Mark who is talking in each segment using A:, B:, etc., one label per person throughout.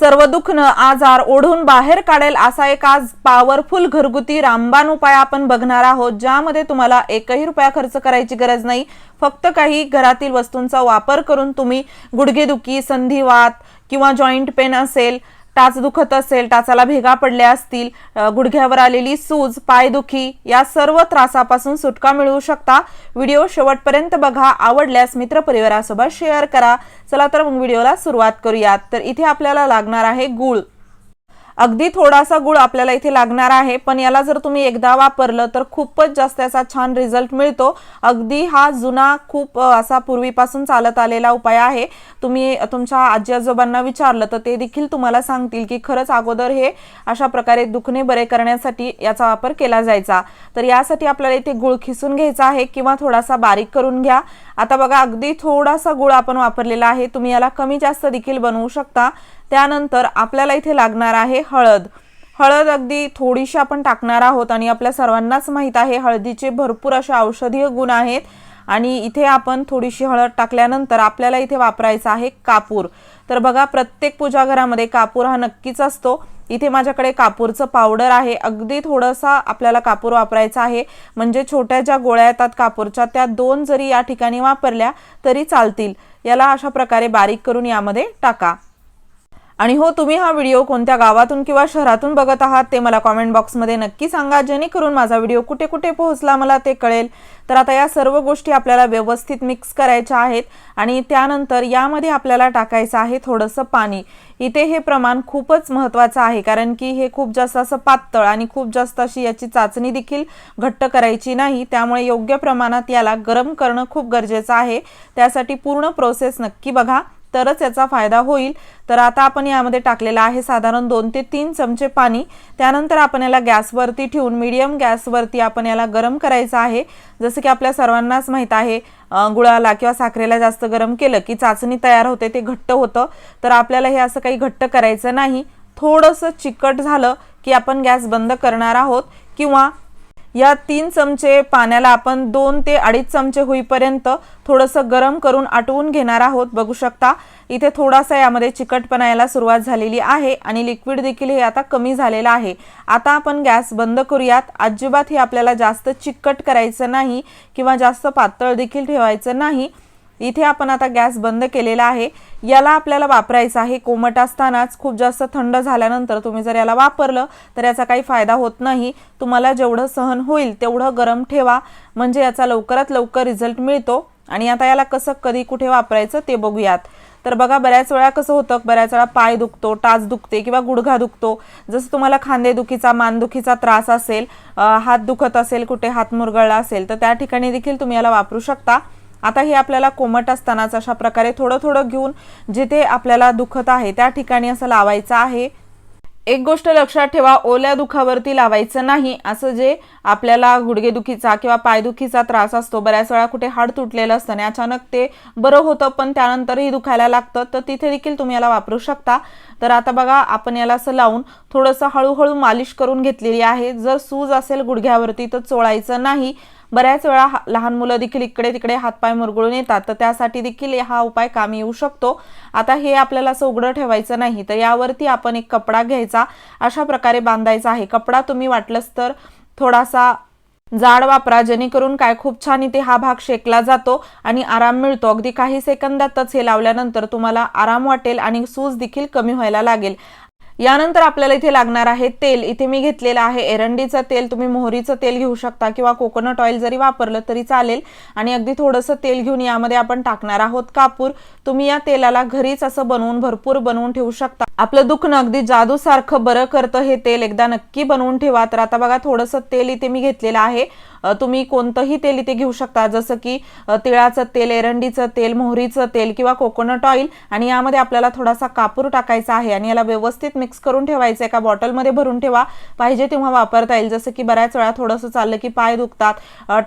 A: सर्व दुखणं आजार ओढून बाहेर काढेल असा एक आज पॉवरफुल घरगुती रामबाण उपाय आपण बघणार आहोत ज्यामध्ये तुम्हाला एकही रुपया खर्च करायची गरज नाही. फक्त काही घरातील वस्तूंचा वापर करून तुम्ही गुडघेदुखी संधिवात किंवा जॉईंट पेन असेल टाच दुखत असेल टाचाला भेगा पडल्या असतील गुडघ्यावर आलेली सूज पायदुखी या सर्व त्रासापासून सुटका मिळवू शकता. व्हिडिओ शेवटपर्यंत बघा आवडल्यास मित्रपरिवारासोबत शेअर करा. चला तर मग व्हिडिओला सुरुवात करूयात. तर इथे आपल्याला लागणार आहे गुळ. अगदी थोडासा गुळ आपल्याला इथे लागणार आहे. पण याला जर तुम्ही एकदा वापरलं तर खूपच जास्त याचा छान रिझल्ट मिळतो. अगदी हा जुना खूप असा पूर्वीपासून चालत आलेला उपाय आहे. तुम्ही तुमच्या आजी आजोबांना विचारलं तर ते देखील तुम्हाला सांगतील की खरंच अगोदर हे अशा प्रकारे दुखणे बरे करण्यासाठी याचा वापर केला जायचा. तर यासाठी आपल्याला इथे गुळ खिसून घ्यायचा आहे किंवा थोडासा बारीक करून घ्या. आता बघा अगदी थोडासा गुळ आपण वापरलेला आहे. तुम्ही याला कमी जास्त देखील बनवू शकता. त्यानंतर आपल्याला इथे लागणार आहे हळद. हळद अगदी थोडीशी आपण टाकणार आहोत आणि आपल्या सर्वांनाच माहीत आहे हळदीचे भरपूर असे औषधीय गुण आहेत. आणि इथे आपण थोडीशी हळद टाकल्यानंतर आपल्याला इथे वापरायचा आहे कापूर. तर बघा प्रत्येक पूजाघरामध्ये कापूर हा नक्कीच असतो. इथे माझ्याकडे कापूरचं पावडर आहे. अगदी थोडंसा आपल्याला कापूर वापरायचा आहे. म्हणजे छोट्या ज्या गोळ्या येतात कापूरच्या त्या दोन जरी या ठिकाणी वापरल्या तरी चालतील. याला अशा प्रकारे बारीक करून यामध्ये टाका. आणि हो तुम्ही हा व्हिडिओ कोणत्या गावातून किंवा शहरातून बघत आहात ते मला कॉमेंट बॉक्समध्ये नक्की सांगा. जेणेकरून माझा व्हिडिओ कुठे कुठे पोहोचला मला ते कळेल. तर आता या सर्व गोष्टी आपल्याला व्यवस्थित मिक्स करायच्या आहेत आणि त्यानंतर यामध्ये आपल्याला टाकायचं आहे थोडंसं पाणी. इथे हे प्रमाण खूपच महत्त्वाचं आहे कारण की हे खूप जास्त असं पातळ आणि खूप जास्त अशी याची चाचणी देखील घट्ट करायची नाही. त्यामुळे योग्य प्रमाणात याला गरम करणं खूप गरजेचं आहे. त्यासाठी पूर्ण प्रोसेस नक्की बघा. तरच याचा फायदा होईल. तर आता आपण यामध्ये टाकलेलं आहे साधारण दोन ते तीन चमचे पाणी. त्यानंतर आपण याला गॅसवरती ठेवून मीडियम गॅसवरती आपण याला गरम करायचं आहे. जसं की आपल्या सर्वांनाच माहीत आहे गुळाला किंवा साखरेला जास्त गरम केलं की चाचणी तयार होते ते घट्ट होतं. तर आपल्याला हे असं काही घट्ट करायचं नाही. थोडंसं चिकट झालं की आपण गॅस बंद करणार आहोत किंवा या तीन चमचे पाण्याला आपण दोन ते अडीच चमचे होईपर्यंत थोडंसं गरम करून आटवून घेणार आहोत. बघू शकता इथे थोडासा यामध्ये चिकटपणा यायला सुरुवात झालेली आहे आणि लिक्विड देखील हे आता कमी झालेलं आहे. आता आपण गॅस बंद करूयात. अजिबात हे आपल्याला जास्त चिकट करायचं नाही किंवा जास्त पातळ देखील ठेवायचं नाही. इथे आपण आता गॅस बंद केलेला आहे. याला आपल्याला वापरायचं आहे कोमट असतानाच खूप जास्त थंड झाल्यानंतर तुम्ही जर याला वापरलं तर याचा काही फायदा होत नाही. तुम्हाला जेवढं सहन होईल तेवढं गरम ठेवा. म्हणजे याचा लवकरात लवकर रिझल्ट मिळतो. आणि आता याला कसं कधी कुठे वापरायचं ते बघूयात. तर बघा बऱ्याच वेळा कसं होतं बऱ्याच वेळा पाय दुखतो टाच दुखते किंवा गुडघा दुखतो. जसं तुम्हाला खांदेदुखीचा मानदुखीचा त्रास असेल हात दुखत असेल कुठे हात मुरगळला असेल तर त्या ठिकाणी देखील तुम्ही याला वापरू शकता. आता हे आपल्याला कोमट असतानाच अशा प्रकारे थोडं थोडं घेऊन जिथे आपल्याला दुखत आहे त्या ठिकाणी असं लावायचं आहे. एक गोष्ट लक्षात ठेवा ओल्या दुखावरती लावायचं नाही असं जे आपल्याला गुडघेदुखीचा किंवा पायदुखीचा त्रास असतो बऱ्याच वेळा कुठे हाड तुटलेलं असतं आणि अचानक ते बरं होतं पण त्यानंतरही दुखायला लागतं तर तिथे देखील तुम्ही याला वापरू शकता. तर आता बघा आपण याला असं लावून थोडंसं हळूहळू मालिश करून घेतलेली आहे. जर सूज असेल गुडघ्यावरती तर चोळायचं नाही. बऱ्याच वेळा हा- लहान मुलं देखील इकडे तिकडे हातपाय मुरगळून येतात तर त्यासाठी देखील हा उपाय कामी येऊ शकतो. आता हे आपल्याला असं उघडं ठेवायचं नाही तर यावरती आपण एक कपडा घ्यायचा. अशा प्रकारे बांधायचा आहे. कपडा तुम्ही वाटलंच तर थोडासा जाड वापरा जेणेकरून काय खूप छान इथे हा भाग शेकला जातो आणि आराम मिळतो. अगदी काही सेकंदातच हे लावल्यानंतर तुम्हाला आराम वाटेल आणि सूज देखील कमी व्हायला लागेल. यानंतर आपल्याला इथे लागणार आहे तेल. इथे मी घेतलेलं आहे एरंडीचं तेल. तुम्ही मोहरीचं तेल घेऊ शकता किंवा कोकोनट ऑइल जरी वापरलं तरी चालेल. आणि अगदी थोडंसं तेल घेऊन यामध्ये आपण टाकणार आहोत कापूर. तुम्ही या तेलाला घरीच असं बनवून भरपूर बनवून ठेवू शकता. आपलं दुखणं अगदी जादूसारखं बरं करतं हे तेल. एकदा नक्की बनवून ठेवा. तर आता बघा थोडंसं तेल इथे मी घेतलेलं आहे. तुम्ही कोणतंही तेल इथे घेऊ शकता. जसं की तिळाचं तेल एरंडीचं तेल मोहरीचं तेल किंवा कोकोनट ऑइल आणि यामध्ये आपल्याला थोडासा कापूर टाकायचा आहे आणि याला व्यवस्थित मिक्स करून ठेवायचं. एका बॉटलमध्ये भरून ठेवा. पाहिजे तेव्हा वापरता येईल. जसं की बऱ्याच वेळा थोडंसं चाललं की पाय दुखतात.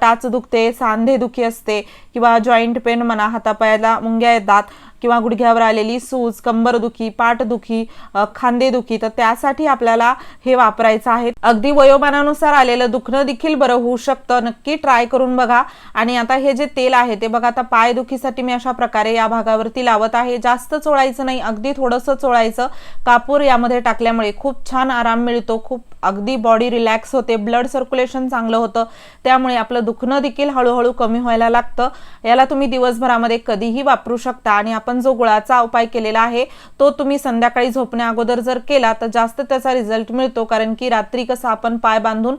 A: टाच दुखते सांधे दुखी असते किंवा जॉईंट पेन म्हणा हातापायाला मुंग्या येतात. किंवा गुडघ्यावर आलेली सूज कंबरदुखी पाठदुखी खांदेदुखी तर त्यासाठी आपल्याला हे वापरायचं आहे. अगदी वयोमानानुसार आलेलं दुखणं देखील बरं होऊ शकतं. नक्की ट्राय करून बघा. आणि आता हे जे तेल आहे ते बघा आता पाय दुखीसाठी मी अशा प्रकारे या भागावरती लावत आहे. जास्त चोळायचं नाही अगदी थोडंसं चोळायचं. कापूर यामध्ये टाकल्यामुळे खूप छान आराम मिळतो. खूप अगदी बॉडी रिलॅक्स होते. ब्लड सर्क्युलेशन चांगलं होतं. त्यामुळे आपलं दुखणं देखील हळूहळू कमी व्हायला लागतं. याला तुम्ही दिवसभरामध्ये कधीही वापरू शकता. आणि आपण जो गुळाचा उपाय केलेला आहे तो तुम्ही संध्याकाळी झोपण्या अगोदर जर केला तर जास्त त्याचा रिझल्ट मिळतो. कारण की रात्री कसं आपण पाय बांधून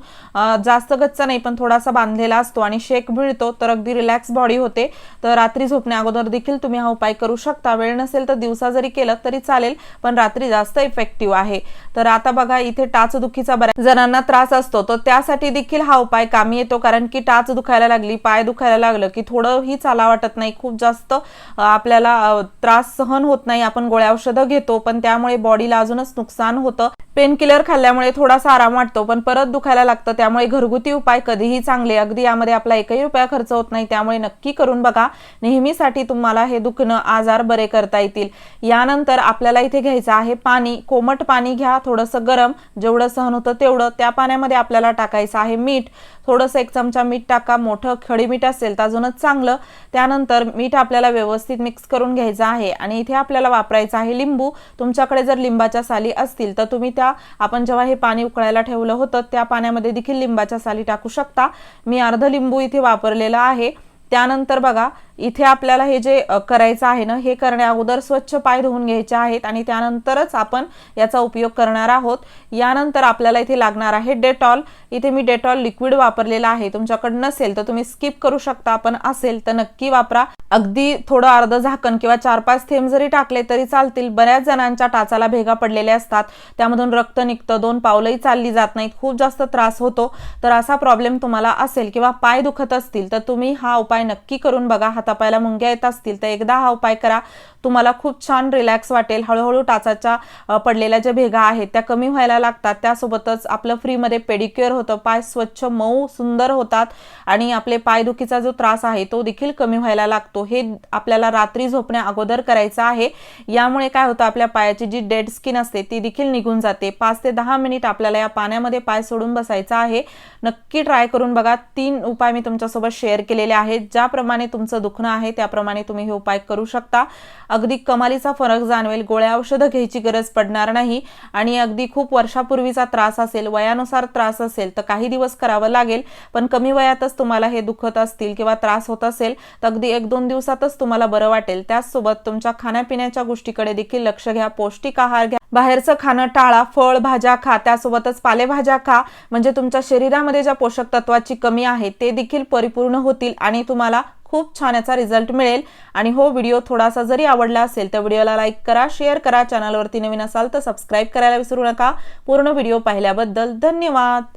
A: जास्त गच्चा नाही पण थोडासा बांधलेला असतो आणि शेक मिळतो तर अगदी रिलॅक्स बॉडी होते. तर रात्री झोपण्या अगोदर देखील तुम्ही हा उपाय करू शकता. वेळ नसेल तर दिवसा जरी केलं तरी चालेल पण रात्री जास्त इफेक्टिव्ह आहे. तर आता बघा इथे टाचदुखीचा बऱ्याच जणांना त्रास असतो तर त्यासाठी देखील हा उपाय कामी येतो. कारण की टाच दुखायला लागली पाय दुखायला लागलं की थोडंही चाला वाटत नाही. खूप जास्त आपल्याला त्रास सहन होत नाही. आपण गोळ्या औषधं घेतो पण त्यामुळे बॉडीला अजूनच नुकसान होतं. पेनकिलर खाल्ल्यामुळे थोडासा आराम वाटतो पण परत दुखायला लागतं. त्यामुळे घरगुती उपाय कधीही चांगले. अगदी यामध्ये आपला एकही रुपया खर्च होत नाही. त्यामुळे नक्की करून बघा. नेहमीसाठी तुम्हाला हे दुखणं आजार बरे करता येतील. यानंतर आपल्याला इथे घ्यायचं आहे पाणी. कोमट पाणी घ्या. थोडंसं गरम. जेवढं सहन होतं तेवढं त्या पाण्यामध्ये आपल्याला टाकायचं आहे मीठ. थोडंसं एक चमचा मीठ टाका. मोठं खडी मीठ असेल तर अजूनच चांगलं. त्यानंतर मीठ आपल्याला व्यवस्थित मिक्स करून घ्यायचं आहे. आणि इथे आपल्याला वापरायचं आहे लिंबू. तुमच्याकडे जर लिंबाच्या साली असतील तर तुम्ही त्या आपण जेव्हा हे पाणी उकळायला ठेवलं होतं त्या पाण्यामध्ये देखील लिंबाच्या साली टाकू शकता. मी अर्ध लिंबू इथे वापरलेला आहे. त्यानंतर बघा इथे आपल्याला हे जे करायचं आहे ना हे करण्या अगोदर स्वच्छ पाय धुवून घ्यायचे आहेत आणि त्यानंतरच आपण याचा उपयोग करणार आहोत. यानंतर आपल्याला इथे लागणार आहे डेटॉल. इथे मी डेटॉल लिक्विड वापरलेला आहे. तुमच्याकडे नसेल तर तुम्ही स्किप करू शकता. पण असेल तर नक्की वापरा. अगदी थोडं अर्ध झाकण किंवा चार पाच थेंब जरी टाकले तरी चालतील. बऱ्याच जणांच्या टाचाला भेगा पडलेल्या असतात. त्यामधून रक्त निघतं. दोन पावलंही चालली जात नाहीत. खूप जास्त त्रास होतो. तर असा प्रॉब्लेम तुम्हाला असेल किंवा पाय दुखत असतील तर तुम्ही हा उपाय नक्की करून बघा. तपायला मुंग्या येत असतील तर एकदा हा उपाय करा. तुम्हाला खूप छान रिलॅक्स वाटेल. हळूहळू टाचाच्या पडलेल्या ज्या भेगा आहेत त्या कमी व्हायला लागतात. त्यासोबतच आपलं फ्रीमध्ये पेडिक्युअर होतं. पाय स्वच्छ मऊ सुंदर होतात आणि आपले पायदुखीचा जो त्रास आहे तो देखील कमी व्हायला लागतो. हे आपल्याला रात्री झोपण्या अगोदर करायचं आहे. यामुळे काय होतं आपल्या पायाची जी डेड स्किन असते ती देखील निघून जाते. पाच ते दहा मिनिट आपल्याला या पाण्यामध्ये पाय सोडून बसायचा आहे. नक्की ट्राय करून बघा. तीन उपाय मी तुमच्यासोबत शेअर केलेले आहेत. ज्याप्रमाणे तुमचं दुखणं आहे त्याप्रमाणे तुम्ही हे उपाय करू शकता. अगदी कमालीचा फरक जाणवेल गोळ्या औषधं घ्यायची गरज पडणार नाही आणि अगदी खूप वर्षापूर्वीचा त्रास असेल वयानुसार त्रास असेल तर काही दिवस करावं लागेल. पण कमी वयातच तुम्हाला हे दुखत असतील किंवा त्रास होत असेल तर अगदी एक दोन दिवसातच तुम्हाला बरं वाटेल. त्याचसोबत तुमच्या खाण्यापिण्याच्या गोष्टीकडे देखील लक्ष घ्या पौष्टिक आहार घ्या. बाहेरचं खाणं टाळा फळ भाज्या खा त्यासोबतच पालेभाज्या खा. म्हणजे तुमच्या शरीरामध्ये ज्या पोषक तत्वाची कमी आहे ते देखील परिपूर्ण होतील आणि तुम्हाला खूप छान याचा रिझल्ट मिळेल. आणि हो व्हिडिओ थोडासा जरी आवडला असेल तर व्हिडिओला लाईक करा शेअर करा. चॅनलवरती नवीन असाल तर सबस्क्राईब करायला विसरू नका. पूर्ण व्हिडिओ पाहिल्याबद्दल धन्यवाद.